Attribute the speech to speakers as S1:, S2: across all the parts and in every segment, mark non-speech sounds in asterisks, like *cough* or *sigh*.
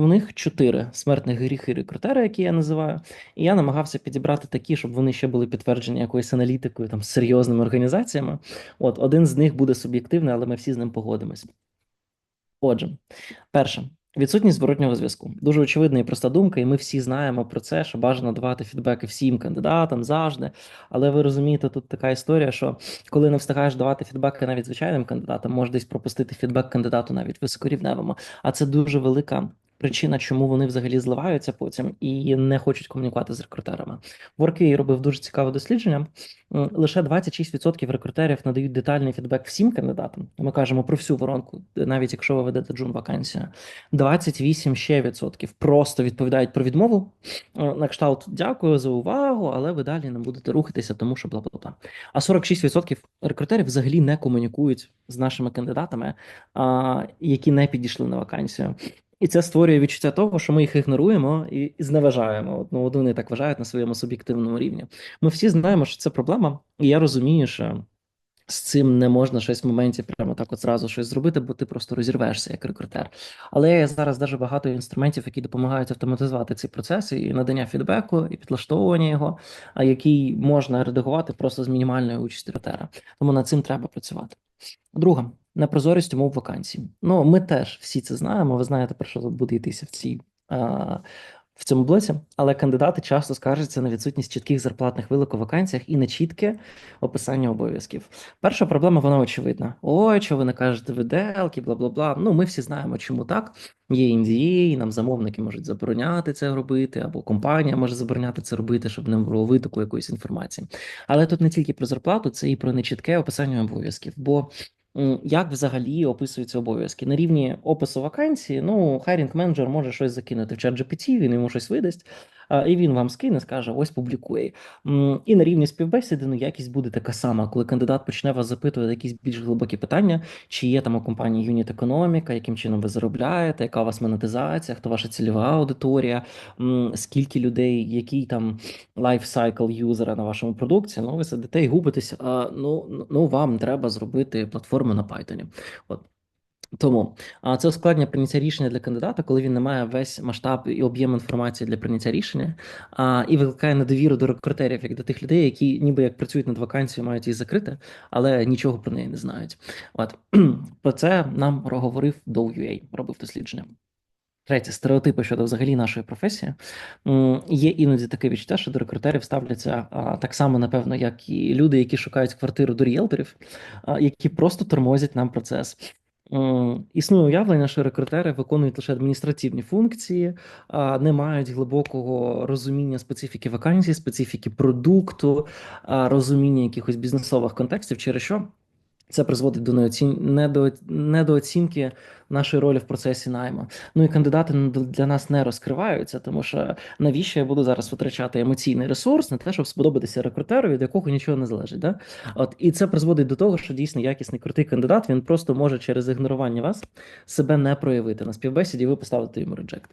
S1: У них чотири смертних гріхи рекрутера, які я називаю, і я намагався підібрати такі, щоб вони ще були підтверджені якоюсь аналітикою, там серйозними організаціями. От один з них буде суб'єктивний, але ми всі з ним погодимось. Отже, перше. Відсутність зворотнього зв'язку. Дуже очевидна і проста думка, і ми всі знаємо про це, що бажано давати фідбеки всім кандидатам завжди. Але ви розумієте, тут така історія, що коли не встигаєш давати фідбеки навіть звичайним кандидатам, можеш десь пропустити фідбек кандидату навіть високорівневому. А це дуже велика причина, чому вони взагалі зливаються потім і не хочуть комунікувати з рекрутерами. Workday робив дуже цікаве дослідження. Лише 26% рекрутерів надають детальний фідбек всім кандидатам. Ми кажемо про всю воронку, навіть якщо ви ведете джун вакансію. 28 ще відсотків просто відповідають про відмову. На кшталт дякую за увагу, але ви далі не будете рухатися, тому що бла бла бла. А 46% рекрутерів взагалі не комунікують з нашими кандидатами, які не підійшли на вакансію. І це створює відчуття того, що ми їх ігноруємо і зневажаємо. Ну, вони так вважають на своєму суб'єктивному рівні. Ми всі знаємо, що це проблема, і я розумію, що з цим не можна щось в моменті прямо так от зразу щось зробити, бо ти просто розірвешся як рекрутер. Але є зараз дуже багато інструментів, які допомагають автоматизувати ці процеси і надання фідбеку, і підлаштовування його, а який можна редагувати просто з мінімальною участю рекрутера. Тому над цим треба працювати. Друга непрозорість умов вакансій. Ну, ми теж всі це знаємо. Ви знаєте, про що буде йтися в цій в цьому блоці, але кандидати часто скаржаться на відсутність чітких зарплатних вилок у вакансіях і нечітке описання обов'язків. Перша проблема вона очевидна. Ой, що ви не кажете виделки, бла бла бла. Ну, ми всі знаємо, чому так. Є NDA, нам замовники можуть забороняти це робити, або компанія може забороняти це робити, щоб не було витоку якоїсь інформації. Але тут не тільки про зарплату, це і про нечітке описання обов'язків. Бо як взагалі описуються обов'язки на рівні опису вакансії? Ну, хайрінг менеджер може щось закинути в чат GPT, він йому щось видасть, і він вам скине, скаже: ось публікує. І на рівні співбесіди ну, якість буде така сама, коли кандидат почне вас запитувати якісь більш глибокі питання, чи є там у компанії юніт економіка, яким чином ви заробляєте, яка у вас монетизація, хто ваша цільова аудиторія, скільки людей, який там лайфсайкл юзера на вашому продукті. Ну, ви сидите і губитесь. Ну, ну вам треба зробити платформу на Python. От. Тому а це ускладнення прийняття рішення для кандидата, коли він не має весь масштаб і об'єм інформації для прийняття рішення, а і викликає недовіру до рекрутерів, як до тих людей, які ніби як працюють над вакансією, мають її закрити, але нічого про неї не знають. От *clears throat* про це нам говорив Dow.ua, робив дослідження. Третє стереотипи щодо взагалі нашої професії. Є іноді таке відчуття, що до рекрутерів ставляться а, так само, напевно, як і люди, які шукають квартиру до ріелторів, а, які просто тормозять нам процес. Існує уявлення, що рекрутери виконують лише адміністративні функції, не мають глибокого розуміння специфіки вакансій, специфіки продукту, розуміння якихось бізнесових контекстів, через що це призводить до недооцінки нашої ролі в процесі найму. Ну і кандидати для нас не розкриваються, тому що навіщо я буду зараз витрачати емоційний ресурс на те, щоб сподобатися рекрутеру, від якого нічого не залежить. Да? От і це призводить до того, що дійсно якісний крутий кандидат він просто може через ігнорування вас себе не проявити на співбесіді. Ви поставите йому реджект.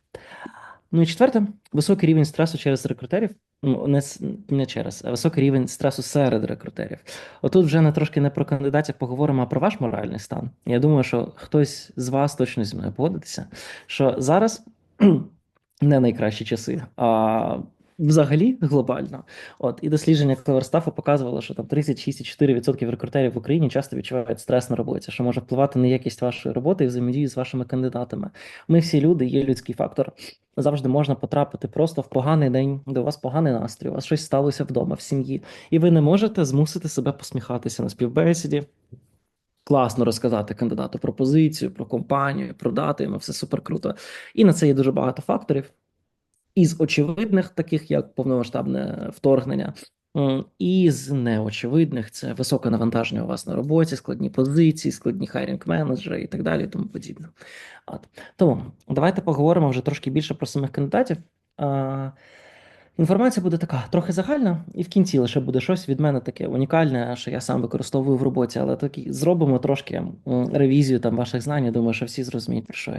S1: Ну і четверте, високий рівень стресу через рекрутерів. Ну, не не через а високий рівень стресу серед рекрутерів. Отут вже не трошки не про кандидатів поговоримо, а про ваш моральний стан. Я думаю, що хтось з вас точно зі мною погодиться, що зараз *clears throat* не найкращі часи. а Взагалі глобально, от і дослідження Клеверстафу показувало, що там 36,4% рекрутерів в Україні часто відчувають стрес на роботі, що може впливати на якість вашої роботи і взаємодії з вашими кандидатами. Ми всі люди, є людський фактор. Завжди можна потрапити просто в поганий день, де у вас поганий настрій, у вас щось сталося вдома, в сім'ї, і ви не можете змусити себе посміхатися на співбесіді. Класно розказати кандидату про позицію, про компанію, продати йому все супер круто. І на це є дуже багато факторів із очевидних, таких як повномасштабне вторгнення, і з неочевидних це високе навантаження у вас на роботі, складні позиції, складні хайрінг менеджери і так далі, і тому подібне. От тому давайте поговоримо вже трошки більше про самих кандидатів. Інформація буде така трохи загальна, і в кінці лише буде щось від мене таке унікальне, що я сам використовую в роботі, але такі зробимо трошки ревізію там ваших знань. Я Думаю, що всі зрозуміють про що я.